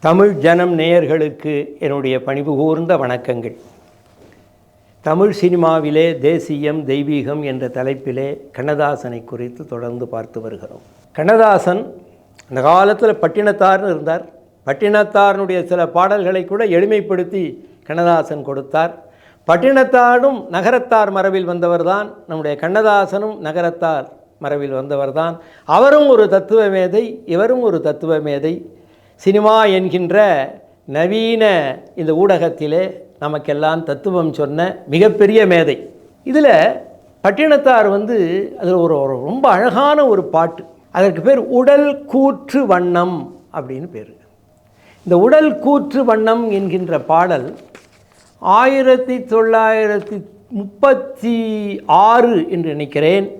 தமிழ் ஜனம் நேயர்களுக்கு என்னுடைய பணிவு கூர்ந்த வணக்கங்கள். தமிழ் சினிமாவிலே தேசியம் தெய்வீகம் என்ற தலைப்பிலே கண்ணதாசனை குறித்து தொடர்ந்து பார்த்து வருகிறோம். கண்ணதாசன் அந்த காலத்தில் பட்டினத்தார்னு இருந்தார். பட்டினத்தாரனுடைய சில பாடல்களை கூட எளிமைப்படுத்தி கண்ணதாசன் கொடுத்தார். பட்டினத்தாரும் நகரத்தார் மரபில் வந்தவர்தான். நம்முடைய கண்ணதாசனும் நகரத்தார் மரபில் வந்தவர்தான். அவரும் ஒரு தத்துவ மேதை இவரும் ஒரு தத்துவ மேதை. சினிமா என்கின்ற நவீன இந்த ஊடகத்திலே நமக்கெல்லாம் தத்துவம் சொன்ன மிகப்பெரிய மேதை. இதில் பட்டினத்தார் வந்து அதில் ஒரு ஒரு ரொம்ப அழகான ஒரு பாட்டு. அதற்கு பேர் உடல் கூற்று வண்ணம் அப்படின்னு பேர். இந்த உடல் கூற்று வண்ணம் என்கின்ற பாடல் ஆயிரத்தி தொள்ளாயிரத்தி முப்பத்தி ஆறு என்று நினைக்கிறேன்.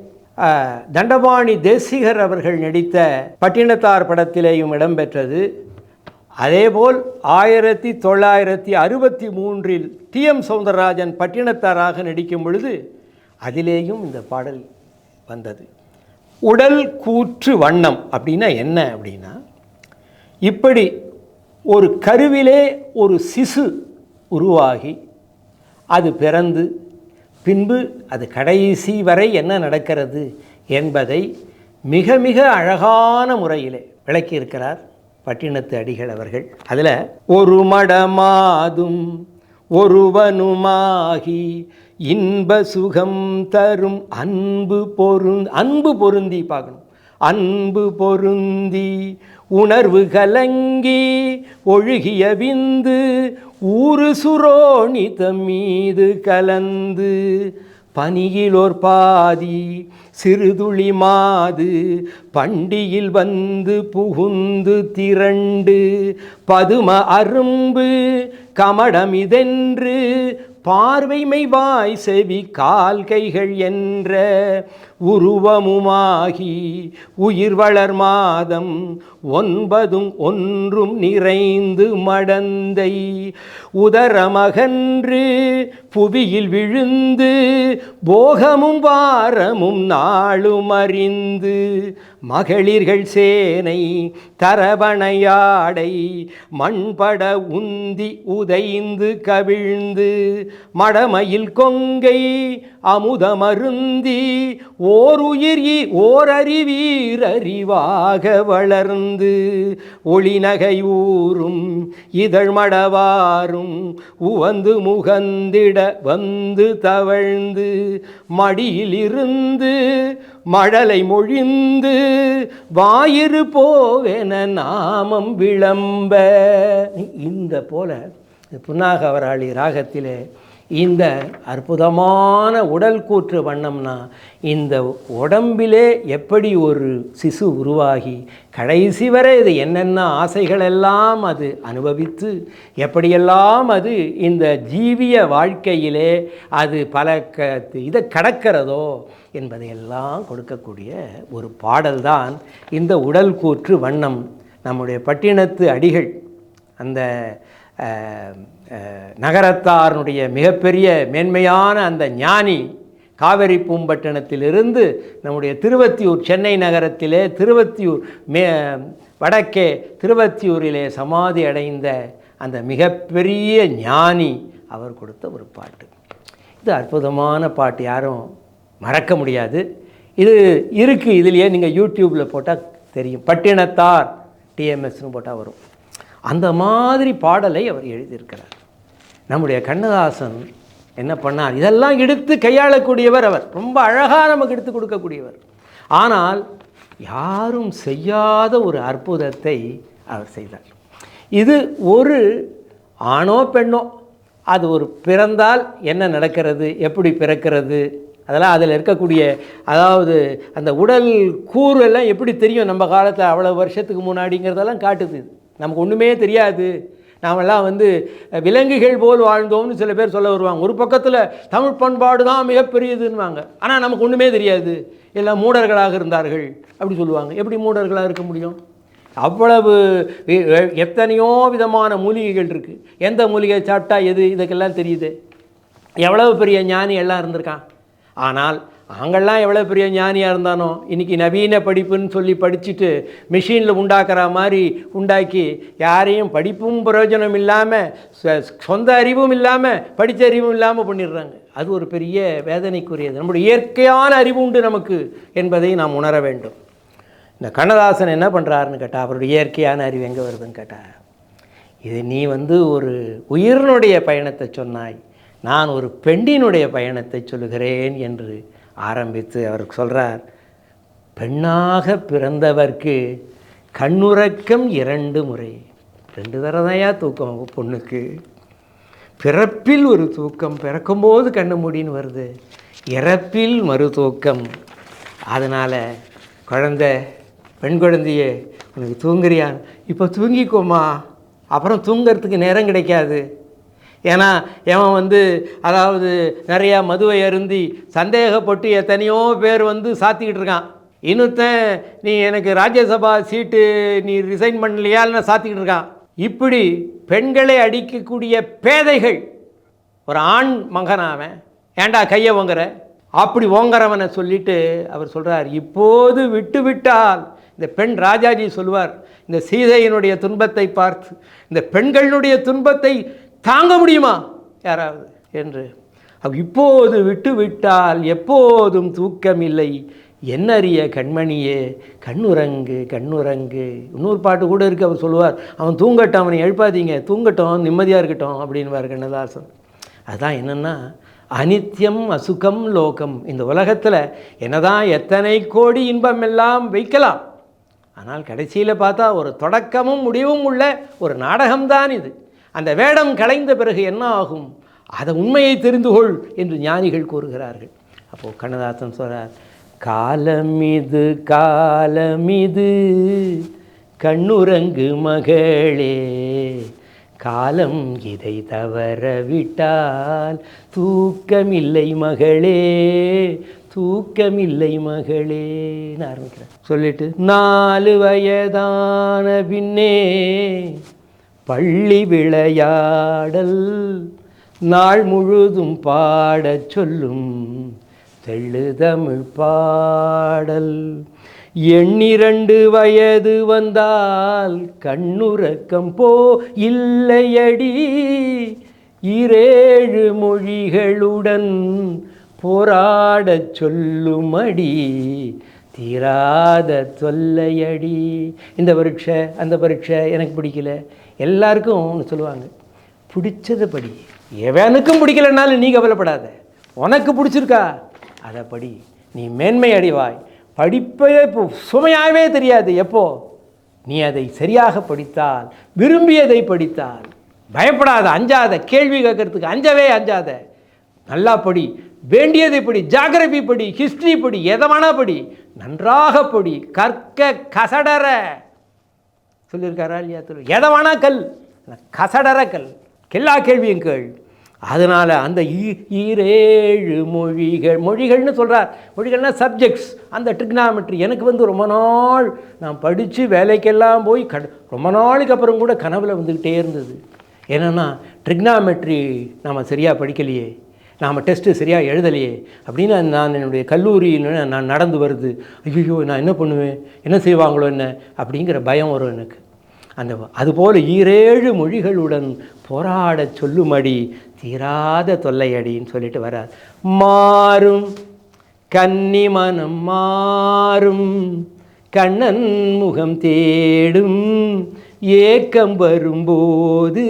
தண்டபாணி தேசிகர் அவர்கள் நடித்த பட்டினத்தார் படத்திலேயும் இடம்பெற்றது. அதேபோல் ஆயிரத்தி தொள்ளாயிரத்தி அறுபத்தி மூன்றில் டி எம் சௌந்தரராஜன் பட்டினத்தாராக நடிக்கும் பொழுது அதிலேயும் இந்த பாடல் வந்தது. உடல் கூற்று வண்ணம் அப்படின்னா என்ன அப்படின்னா இப்படி ஒரு கருவிலே ஒரு சிசு உருவாகி அது பிறந்து பின்பு அது கடைசி வரை என்ன நடக்கிறது என்பதை மிக மிக அழகான முறையிலே விளக்கியிருக்கிறார் பட்டினத்து அடிகள் அவர்கள். அதில் ஒரு மடமாதும் ஒருவனுமாகி இன்ப சுகம் தரும் அன்பு பொருந் அன்பு பொருந்தி பார்க்கணும். அன்பு பொருந்தி உணர்வு கலங்கி ஒழுகிய விந்து ஊறு சுரோணிதம் மீது கலந்து பனியிலோர் பாதி சிறுதுளி மாது பண்டியில் வந்து புகுந்து திரண்டு பதும அரும்பு கமடமிதென்று பார்வைமை வாய் செவி கால்கைகள் என்ற உருவமுமாகி உயிர் வளர் மாதம் ஒன்பதும் ஒன்றும் நிறைந்து மடந்தை. உதரமகன்று புவியில் விழுந்து போகமும் வாரமும் நாளும் அறிந்து மகளிர்கள் சேனை தரவணையாடை மண்பட உந்தி உதைந்து கவிழ்ந்து மடமையில் கொங்கை அமுதமருந்தி ஓர் உயிர் ஓர் அறிவீர் அறிவாக வளர்ந்து ஊறும் இதழ் மடவாரும் உவந்து முகந்திட வந்து தவழ்ந்து மடியிலிருந்து மழலை மொழிந்து வாயிறு போவென நாமம் விளம்ப. இந்த போல புன்னாக அவராளி ராகத்திலே இந்த அற்புதமான உடல் கூற்று வண்ணம்னா இந்த உடம்பிலே எப்படி ஒரு சிசு உருவாகி கடைசி வரை இது என்னென்ன ஆசைகளெல்லாம் அது அனுபவித்து எப்படியெல்லாம் அது இந்த ஜீவிய வாழ்க்கையிலே அது பல க இதை கடக்கிறதோ என்பதையெல்லாம் கொடுக்கக்கூடிய ஒரு பாடல்தான் இந்த உடல் கூற்று வண்ணம். நம்முடைய பட்டினத்து அடிகள் அந்த அஹ், நகரத்தாருடைய மிகப்பெரிய மேன்மையான அந்த ஞானி காவேரி பூம்பட்டினத்திலிருந்து நம்முடைய திருவத்தியூர் சென்னை நகரத்திலே திருவத்தியூர் மே வடக்கே திருவத்தியூரிலே சமாதி அடைந்த அந்த மிகப்பெரிய ஞானி அவர் கொடுத்த ஒரு பாட்டு. இது அற்புதமான பாட்டு யாரும் மறக்க முடியாது. இது இருக்குது இதுலேயே நீங்கள் யூடியூப்பில் போட்டால் தெரியும். பட்டினத்தார் டிஎம்எஸ்னு போட்டால் வரும். அந்த மாதிரி பாடலை அவர் எழுதியிருக்கிறார். நம்முடைய கண்ணதாசன் என்ன பண்ணார்? இதெல்லாம் எடுத்து கையாளக்கூடியவர் அவர். ரொம்ப அழகாக நமக்கு எடுத்து கொடுக்கக்கூடியவர். ஆனால் யாரும் செய்யாத ஒரு அற்புதத்தை அவர் செய்தார். இது ஒரு ஆணோ பெண்ணோ அது ஒரு பிறந்தால் என்ன நடக்கிறது? எப்படி பிறக்கிறது? அதெல்லாம் அதில் இருக்கக்கூடிய அதாவது அந்த உடல் கூறு எல்லாம் எப்படி தெரியும் நம்ம காலத்தில் அவ்வளோ வருஷத்துக்கு முன்னாடிங்கிறதெல்லாம் காட்டுது நமக்கு ஒன்றுமே தெரியாது. நாமெல்லாம் வந்து விலங்குகள் போல் வாழ்ந்தோம்னு சில பேர் சொல்ல வருவாங்க. ஒரு பக்கத்தில் தமிழ் பண்பாடு தான் மிகப்பெரியதுன்னுவாங்க. ஆனால் நமக்கு ஒன்றுமே தெரியாது. எல்லாம் மூடர்களாக இருந்தார்கள் அப்படி சொல்லுவாங்க. எப்படி மூடர்களாக இருக்க முடியும்? அவ்வளவு எத்தனையோ விதமான மூலிகைகள் இருக்குது எந்த மூலிகை சாப்பிட்டா எது இதுக்கெல்லாம் தெரியுது. எவ்வளவு பெரிய ஞானி எல்லாம் இருந்திருக்கான். ஆனால் நாங்கள்லாம் எவ்வளோ பெரிய ஞானியாக இருந்தானோ இன்றைக்கி நவீன படிப்புன்னு சொல்லி படிச்சுட்டு மிஷினில் உண்டாக்குற மாதிரி உண்டாக்கி யாரையும் படிப்பும் பிரயோஜனம் இல்லாமல் சொந்த அறிவும் இல்லாமல் படித்த அறிவும் இல்லாமல் பண்ணிடுறாங்க. அது ஒரு பெரிய வேதனைக்குரியது. நம்முடைய இயற்கையான அறிவு உண்டு நமக்கு என்பதை நாம் உணர வேண்டும். இந்த கண்ணதாசன் என்ன பண்ணுறாருன்னு கேட்டால் அவருடைய இயற்கையான அறிவு எங்கே வருதுன்னு கேட்டால் இது நீ வந்து ஒரு உயிரினுடைய பயணத்தை சொன்னாய் நான் ஒரு பெண்ணினுடைய பயணத்தை சொல்லுகிறேன் என்று ஆரம்பித்து அவர் சொல்கிறார் பெண்ணாக பிறந்தவர்க்கு கண்ணுறக்கம் இரண்டு முறை. ரெண்டு தடவையா தூக்கம் பொண்ணுக்கு. பிறப்பில் ஒரு தூக்கம் பிறக்கும்போது கண்ணு மூடின்னு வருது. இறப்பில் மறு தூக்கம். அதனால் குழந்த பெண் குழந்தையே உனக்கு தூங்குறியான் இப்போ தூங்கிக்கோமா. அப்புறம் தூங்கிறதுக்கு நேரம் கிடைக்காது. ஏன்னா எவன் வந்து அதாவது நிறையா மதுவை அருந்தி சந்தேகப்பட்டு எத்தனையோ பேர் வந்து சாத்திக்கிட்டு இருக்கான். இன்னொருத்தன் நீ எனக்கு ராஜ்யசபா சீட்டு நீ ரிசைன் பண்ணலையான்னு சாத்திக்கிட்டு இருக்கான். இப்படி பெண்களை அடிக்கக்கூடிய பேதைகள் ஒரு ஆண் மகனாவன் ஏண்டா கையை ஓங்குற? அப்படி ஓங்குறவனை சொல்லிட்டு அவர் சொல்கிறார் இப்போது விட்டு விட்டால் இந்த பெண் ராஜாஜி சொல்லுவார் இந்த சீதையினுடைய துன்பத்தை பார்த்து இந்த பெண்களினுடைய துன்பத்தை தாங்க முடியுமா? யாராவது? என்று. இப்போது விட்டு விட்டால் எப்போதும் தூக்கம் இல்லை என்னறிய கண்மணியே கண்ணுரங்கு கண்ணுரங்கு இன்னொரு பாட்டு கூட இருக்கு அவர் சொல்லுவார். அவன் தூங்கட்டும் அவனை எழுப்பாதீங்க. தூங்கட்டும் நிம்மதியாக இருக்கட்டும் அப்படின்வார் கண்ணதாசன். அதுதான் என்னென்னா அனித்யம் அசுகம் லோகம். இந்த உலகத்தில் என்னதான் எத்தனை கோடி இன்பம் எல்லாம் வைக்கலாம். ஆனால் கடைசியில் பார்த்தா ஒரு தொடக்கமும் முடிவும் உள்ள ஒரு நாடகம்தான் இது. அந்த வேடம் கலைந்த பிறகு என்ன ஆகும்? அதை உண்மையை தெரிந்து கொள் என்று ஞானிகள் கூறுகிறார்கள். அப்போது கண்ணதாசன் சொல்கிறார் காலமிது காலமிது கண்ணுரங்கு மகளே காலம் இதை தவற விட்டால் தூக்கமில்லை மகளே தூக்கமில்லை மகளேன்னு ஆரம்பிக்கிறேன் சொல்லிட்டு நாலு வயதான பின்னே பள்ளி விளையாடல் நாள் முழுதும் பாடச் சொல்லும் தெள்ளுதமிழ் பாடல். எண்ணிரண்டு வயது வந்தால் கண்ணுறக்கம் போ இல்லையடி. இரேழு மொழிகளுடன் போராடச் சொல்லுமடி. தீராத தொல்லையடி. இந்த பரீட்சை அந்த பரீட்சை எனக்கு பிடிக்கல. எல்லாருக்கும் ஒன்று சொல்லுவாங்க. பிடிச்சது படி எவனுக்கும் பிடிக்கலனாலும் நீ கவலைப்படாத. உனக்கு பிடிச்சிருக்கா? அதை படி. நீ மேன்மை அடைவாய். படிப்பே இப்போ சுமையாகவே தெரியாது. எப்போ? நீ அதை சரியாக படித்தால் விரும்பியதை படித்தால். பயப்படாத அஞ்சாத. கேள்வி கேட்கறதுக்கு அஞ்சவே அஞ்சாத. நல்லா படி. வேண்டியதை படி. ஜாகிரபி படி. ஹிஸ்ட்ரி படி. எதமான படி. நன்றாக படி. கற்க கசடற. சொல்லியிருக்காரா இல்லையா சொல்லு எதவானா கல்? கசடற கல். எல்லா கேள்வியும் கேள். அதனால் அந்த ஈரேழு மொழிகள் மொழிகள்னு சொல்கிறார் மொழிகள்னால் சப்ஜெக்ட்ஸ் அந்த ட்ரிக்னாமெட்ரி எனக்கு வந்து ரொம்ப நாள் நான் படித்து வேலைக்கெல்லாம் போய் க ரொம்ப நாளுக்கு அப்புறம் கூட கனவில் வந்துக்கிட்டே இருந்தது. என்னென்னா ட்ரிக்னாமெட்ரி நாம் சரியாக படிக்கலையே. நாம் டெஸ்ட்டு சரியாக எழுதலையே அப்படின்னு நான் என்னுடைய கல்லூரியில் நான் நடந்து வருது. ஐயோ நான் என்ன பண்ணுவேன்? என்ன செய்வாங்களோ என்ன? அப்படிங்கிற பயம் வரும் எனக்கு. அந்த அதுபோல் ஈரேழு மொழிகளுடன் போராடச் சொல்லுமடி தீராத தொல்லையடின்னு சொல்லிட்டு வரார். மாறும் கன்னி மனம் மாறும் கண்ணன் முகம் தேடும் ஏக்கம் வரும்போது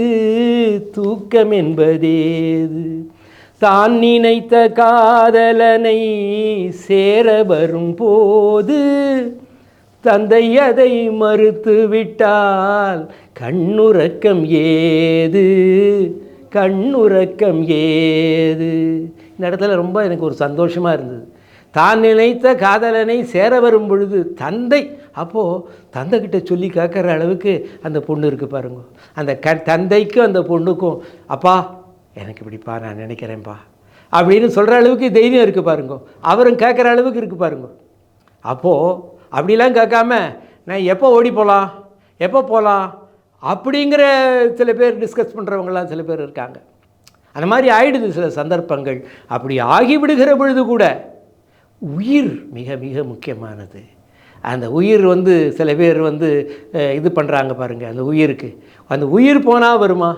தூக்கம் என்பதேது தான் நினைத்த காதலனை சேர வரும்போது தந்தை அதை மறுத்து விட்டால் கண்ணுறக்கம் ஏது? கண்ணுறக்கம் ஏது? இந்த இடத்துல ரொம்ப எனக்கு ஒரு சந்தோஷமாக இருந்தது. தான் நினைத்த காதலனை சேர வரும் பொழுது தந்தை அப்போது தந்தைக்கிட்ட சொல்லி கேட்குற அளவுக்கு அந்த பொண்ணு இருக்குது பாருங்க. அந்த க தந்தைக்கும் அந்த பொண்ணுக்கும் அப்பா எனக்கு இப்படிப்பா நான் நினைக்கிறேன்ப்பா அப்படின்னு சொல்கிற அளவுக்கு தைரியம் இருக்குது பாருங்க. அவரும் கேட்குற அளவுக்கு இருக்குது பாருங்க. அப்போது அப்படிலாம் கேட்காம நான் எப்போ ஓடி போகலாம் எப்போ போகலாம் அப்படிங்கிற சில பேர் டிஸ்கஸ் பண்ணுறவங்களாம் சில பேர் இருக்காங்க. அந்த மாதிரி ஆயிடுது சில சந்தர்ப்பங்கள். அப்படி ஆகிவிடுகிற பொழுது கூட உயிர் மிக மிக முக்கியமானது. அந்த உயிர் வந்து சில பேர் வந்து இது பண்ணுறாங்க பாருங்கள் அந்த உயிருக்கு. அந்த உயிர் போனால் வருமா?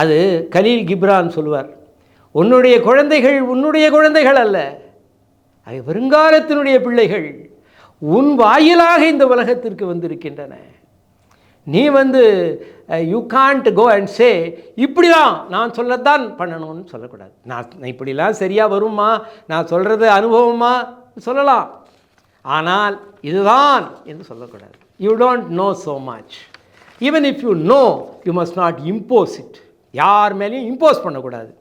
அது கலீல் கிப்ரான் சொல்லுவார் உன்னுடைய குழந்தைகள் உன்னுடைய குழந்தைகள் அல்ல. அது வருங்காலத்தினுடைய பிள்ளைகள். உன் வாயிலாக இந்த உலகத்திற்கு வந்திருக்கின்றன. நீ வந்து you can't go and say இப்படி தான் நான் சொல்லத்தான் பண்ணணும்னு சொல்லக்கூடாது. நான் இப்படிலாம் சரியாக வருமா? நான் சொல்கிறது அனுபவமா? சொல்லலாம். ஆனால் இதுதான் என்று சொல்லக்கூடாது. You don't know so much even if you know you must not impose it யார் மேலேயும் இம்போஸ் பண்ணக்கூடாது.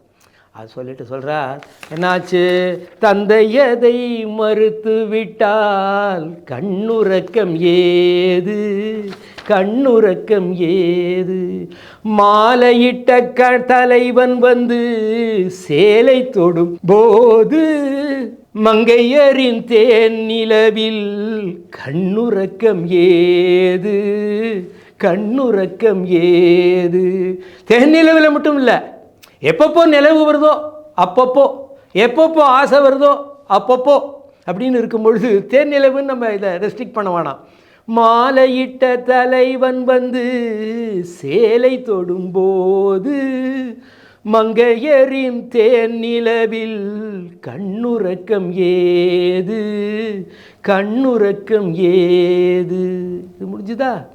அது சொல்லிட்டு சொல்கிறார் என்னாச்சு? தந்தை எதை மறுத்து விட்டால் கண்ணுறக்கம் ஏது? கண்ணுறக்கம் ஏது? மாலையிட்ட க தலைவன் வந்து சேலை தொடும் போது மங்கையரின் தேன் நிலவில் கண்ணுறக்கம் ஏது? கண்ணுறக்கம் ஏது? தேன் நிலவில் மட்டும் இல்லை. எப்பப்போ நிலவு வருதோ அப்பப்போ. எப்பப்போ ஆசை வருதோ அப்பப்போ. அப்படின்னு இருக்கும் பொழுது தேன் நிலவுன்னு நம்ம இதை ரெஸ்ட்ரிக்ட் பண்ண வேணாம். மாலையிட்ட தலைவன் வந்து சேலை தொடும்போது மங்கையரின் தேன் நிலவில் கண்ணுறக்கம் ஏது? கண்ணுறக்கம் ஏது? இது முடிஞ்சுதா?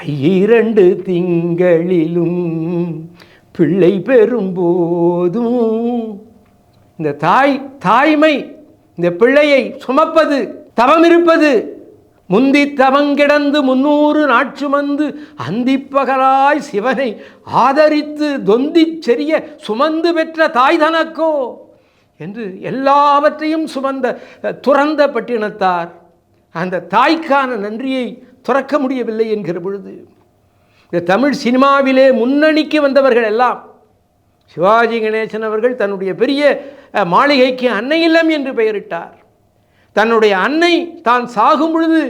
இரண்டு திங்களிலும் பிள்ளை பெறும்போதும் இந்த தாய் தாய்மை இந்த பிள்ளையை சுமப்பது தவம் இருப்பது முந்தி தவங்கிடந்து முன்னூறு நாட்சுமந்து அந்திப்பகலாய் சிவனை ஆதரித்து தொந்திச் செறிய சுமந்து பெற்ற தாய் தனக்கோ என்று எல்லாவற்றையும் சுமந்த துறந்த பட்டினத்தார். அந்த தாய்க்கான நன்றியை துறக்க முடியவில்லை என்கிற பொழுது இந்த தமிழ் சினிமாவிலே முன்னணிக்கு வந்தவர்கள் எல்லாம் சிவாஜி கணேசன் அவர்கள் தன்னுடைய பெரிய மாளிகைக்கு அன்னை இல்லம் என்று பெயரிட்டார். தன்னுடைய அன்னை தான் சாகும் பொழுது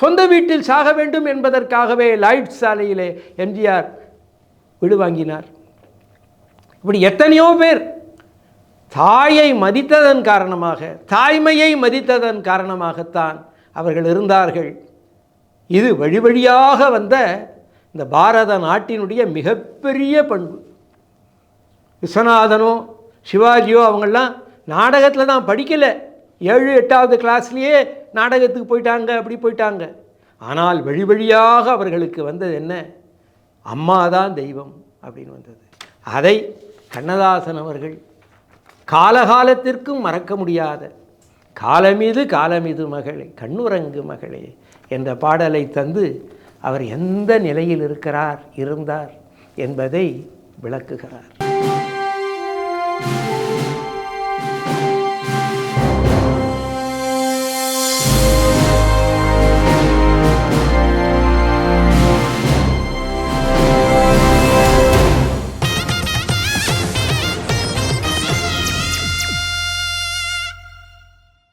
சொந்த வீட்டில் சாக வேண்டும் என்பதற்காகவே லைட் சாலையிலே எம்ஜிஆர் வீடு வாங்கினார். இப்படி எத்தனையோ பேர் தாயை மதித்ததன் காரணமாக தாய்மையை மதித்ததன் காரணமாகத்தான் அவர்கள் இருந்தார்கள். இது வழி வழியாக வந்த இந்த பாரத நாட்டினுடைய மிகப்பெரிய பண்பு. விஸ்வநாதனோ சிவாஜியோ அவங்கெல்லாம் நாடகத்தில் தான் படிக்கலை. ஏழு எட்டாவது கிளாஸ்லேயே நாடகத்துக்கு போயிட்டாங்க அப்படி போயிட்டாங்க. ஆனால் வழி வழியாக அவர்களுக்கு வந்தது என்ன? அம்மா தான் தெய்வம் அப்படின்னு வந்தது. அதை கண்ணதாசன் அவர்கள் காலகாலத்திற்கும் மறக்க முடியாத காலமீது காலமீது மகளே கண்ணுறங்கு மகளே என்ற பாடலை தந்து அவர் எந்த நிலையில் இருக்கிறார் இருந்தார் என்பதை விளக்குகிறார்.